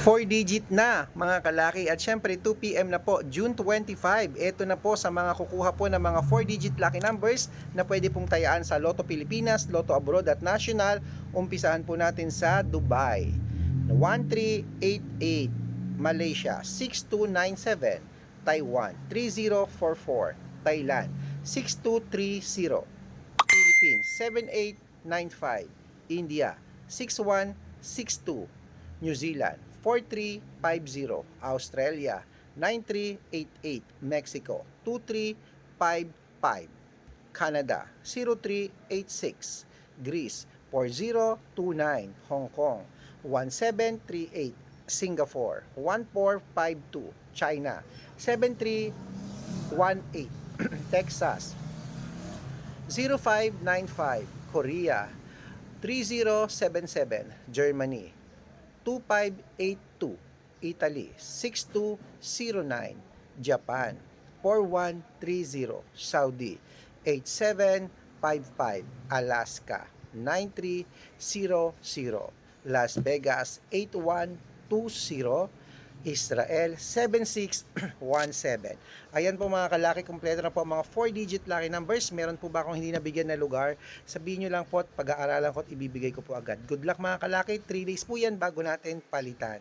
4 digit na mga kalaki. At syempre 2 p.m. na po June 25 ito na po sa mga kukuha po ng mga 4 digit lucky numbers na pwede pong tayaan sa Lotto Pilipinas, Lotto Abroad at National. Umpisahan po natin sa Dubai. 1388 Malaysia. 6297 Taiwan. 3044 Thailand. 6230 Philippines. 7895 India. 6162 New Zealand 4350 Australia 9388 Mexico 2355 Canada 0386 Greece 4029 Hong Kong 1738 Singapore 1452 China 7318 Texas 0595 Korea 3077 Germany 2582 Italy 6209 Japan 4130 Saudi 8755 Alaska 9300 Las Vegas 8120 Israel 7617. Ayan po mga kalaki, kompleto na po ang mga 4-digit lucky numbers. Meron po ba akong hindi nabigyan na lugar? Sabihin nyo lang po at pag-aaralan ko at ibibigay ko po agad. Good luck mga kalaki, 3 days po yan bago natin palitan.